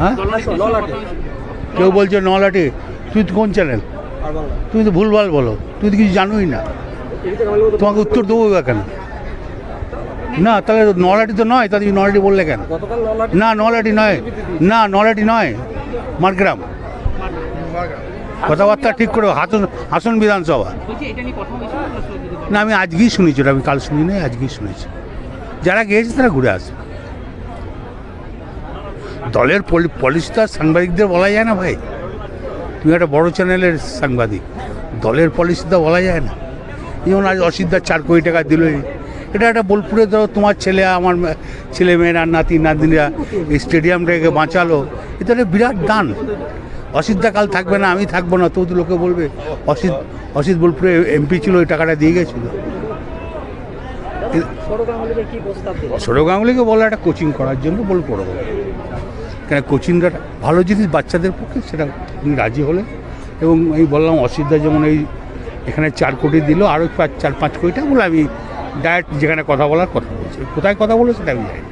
হ্যাঁ? কেউ বলছে নলাটে, তুই তো কোন চ্যানেল তুমি তো ভুলভাল বলো তুই তো কিছু জানোই না। তোমাকে উত্তর দেবো বা কেন? না, তাহলে নলাটি তো নয়, তাহলে নলাটি বললে কেন? না, নলাটি নয়, না, নলাটি নয়, মারগ্রাম। কথাবার্তা ঠিক করে হাসন হাসন বিধানসভা। না, আমি আজকেই শুনেছি আমি কাল শুনি নাই আজকেই শুনেছি। যারা গিয়েছে তারা ঘুরে আসবে। দলের পলিসি তো আর সাংবাদিকদের বলা যায় না ভাই। তুমি একটা বড় চ্যানেলের সাংবাদিক, দলের পলিসি তো বলা যায় না। যেমন আজ অসিদ্ধার চার কোটি টাকা দিল। এটা একটা বোলপুরে ধরো তোমার ছেলে, আমার ছেলে মেয়েরা, নাতি, নাতনিরা এই স্টেডিয়ামটাকে বাঁচালো। এটা একটা বিরাট দান। অসিদ্ধা কাল থাকবে না, আমি থাকব না। তো লোকে বলবে, অসিত অসিত বোলপুরে এমপি ছিল ওই টাকাটা দিয়ে গেছিল। ছোট গাঙ্গুলিকে বলে একটা কোচিং করার জন্য বল কেন কোচিংটা ভালো জিনিস বাচ্চাদের পক্ষে সেটা উনি রাজি হলেন এবং এই বললাম অসুবিধা যেমন এই এখানে চার কোটি দিল আরও পাঁচ চার পাঁচ কোটিটা বলে আমি ডাইরেক্ট যেখানে কথা বলার কথা বলছি। কোথায় কথা বলে সেটা আমি জানি